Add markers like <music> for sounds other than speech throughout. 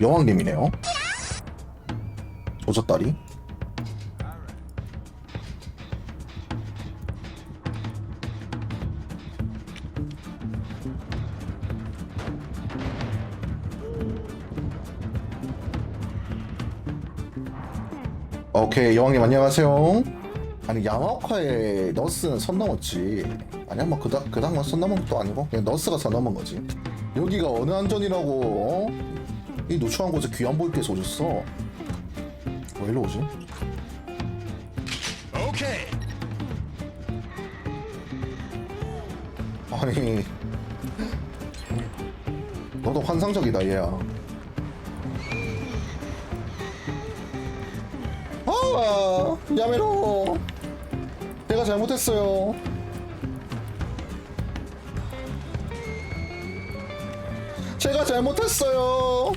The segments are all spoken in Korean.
여왕님이네요. 조졌다리. 오케이 여왕님 안녕하세요. 아니 양화과에 너스는 선 넘었지. 아니 한번 그다 그당만 선 넘은 것도 아니고 그냥 너스가 선 넘은 거지. 여기가 어느 안전이라고? 어? 이 노출한 곳에 귀한 볼게서 오셨어. 왜 일로 오지? 오케이. 아니 너도 환상적이다 얘야. 아 야메로 내가 잘못했어요. 제가 잘못했어요.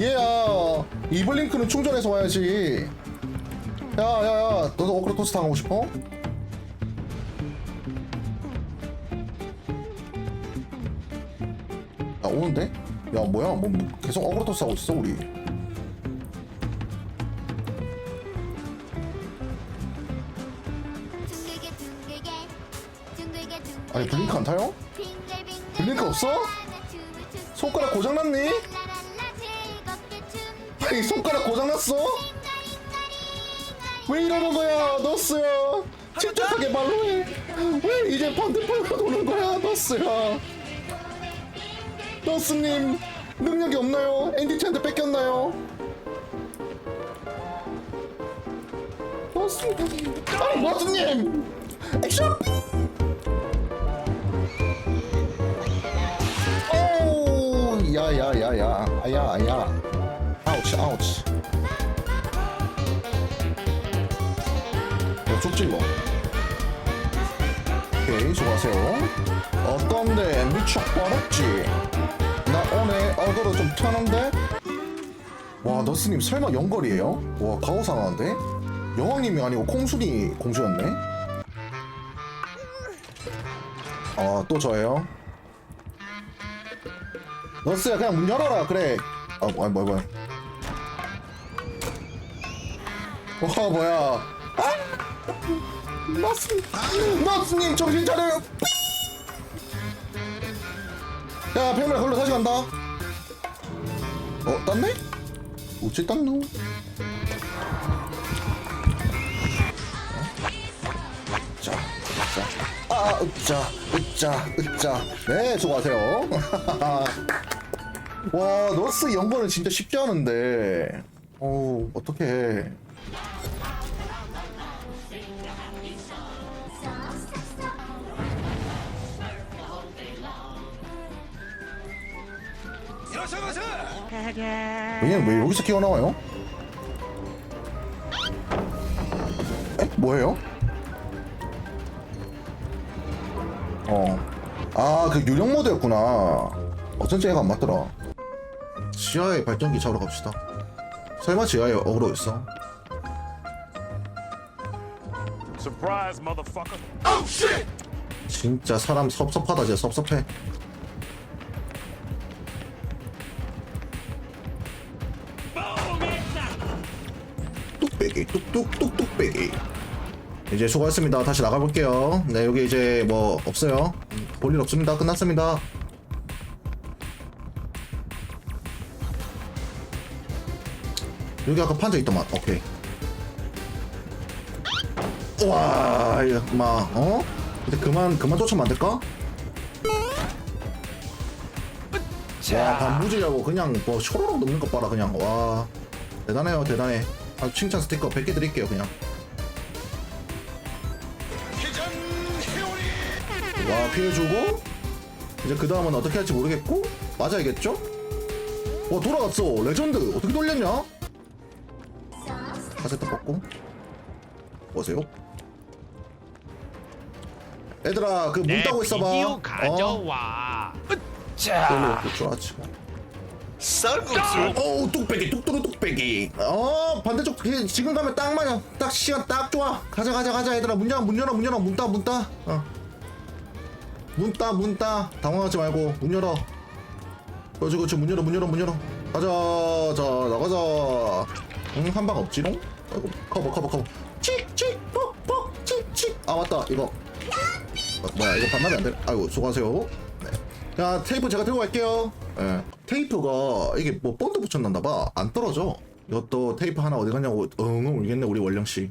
얘야 이블링크는 충전해서 와야지. 야야야 너도 오크로토스 당하고 싶어? 야 오는데? 야 뭐야 뭐 계속 오크로토스 하고 있어 우리 아니 블링크 안 타요? 블링크 없어? 손가락 고장났니? 아니 손가락 고장났어? 왜 이러는 거야? 너스야 침착하게 말로 해왜 이제 반대편으로 도는 거야? 너스야 너스님. 능력이 없나요? 앤디한테 뺏겼나요? 너스님 아니 너스님? 액션 아우치 야 쪽질러 오케이 수고하세요. 어떤데 미쳐버렸지? 나 오늘 얼굴을 좀 튀었는데? 와 너스님 설마 연걸이에요? 와 가오상한데? 여왕님이 아니고 콩순이 공주였네? 아 또 저예요? 너스야 그냥 문 열어라. 그래. 아 뭐야 뭐야 와 뭐야 아 너스 너스님 정신 차려요 야 팽말 걸로 다시 간다 어 땄네? 어째 땄노? 자, 자, 아, 으짜, 으짜, 으짜. 네, 수고하세요. <laughs> 와, 너스 연거는 진짜 쉽지 않은데. 어우, 어떡해. 왜냐면 왜 여기서 튀어나와요? 에? 뭐예요? 어. 아, 그 유령 모드였구나. 어쩐지 애가 안 맞더라. 지하에 발전기 잡으러 갑시다. 설마 지하에 어그로 있어? Surprise, motherfucker. Oh shit. 진짜 사람 섭섭하다, 진짜 섭섭해. 뚝배기, 뚝뚝, 뚝 뚝배기. 이제 수고했습니다. 다시 나가볼게요. 네, 여기 이제 뭐 없어요. 볼일 없습니다. 끝났습니다. 여기 아까 판자 있더만. 오케이. 와, 이거 막 어? 근데 그만 그만 쫓으면 안 될까? 와, 반무지라고 그냥 뭐 쇼로록 넘는 것 봐라 그냥 와 대단해요 대단해. 아, 칭찬 스티커 100개 드릴게요 그냥. 와 피해주고 이제 그 다음은 어떻게 할지 모르겠고 맞아야겠죠? 와 돌아갔어 레전드 어떻게 돌렸냐? 카세트 뽑고 보세요 얘들아 그 문 따고 있어봐 비디오 어? 가져와. 별로 좋아하지 쌀국수. 어우 뚝배기 뚝뚜루 뚝배기 어 반대쪽 그, 지금 가면 딱 맞아 딱 시간 딱 좋아 가자 가자 가자 얘들아 문 열어 문 열어 문 열어 문 따 문 따 어. 문 따, 문 따. 당황하지 말고 문 열어. 그렇지, 그렇지. 문 열어, 문 열어, 문 열어. 가자, 자, 나가자. 응, 한방 없지롱? 아이고, 커버, 커버, 커버. 칙, 칙, 뻑, 뻑, 칙, 칙. 아, 맞다. 이거. 어, 뭐야, 이거 반납이 안 되네. 아이고, 수고하세요. 네. 자, 테이프 제가 들고 갈게요. 예. 테이프가 이게 뭐 본드 붙였나봐. 안 떨어져. 이것도 테이프 하나 어디 갔냐고 엉엉 울겠네, 우리 원령 씨.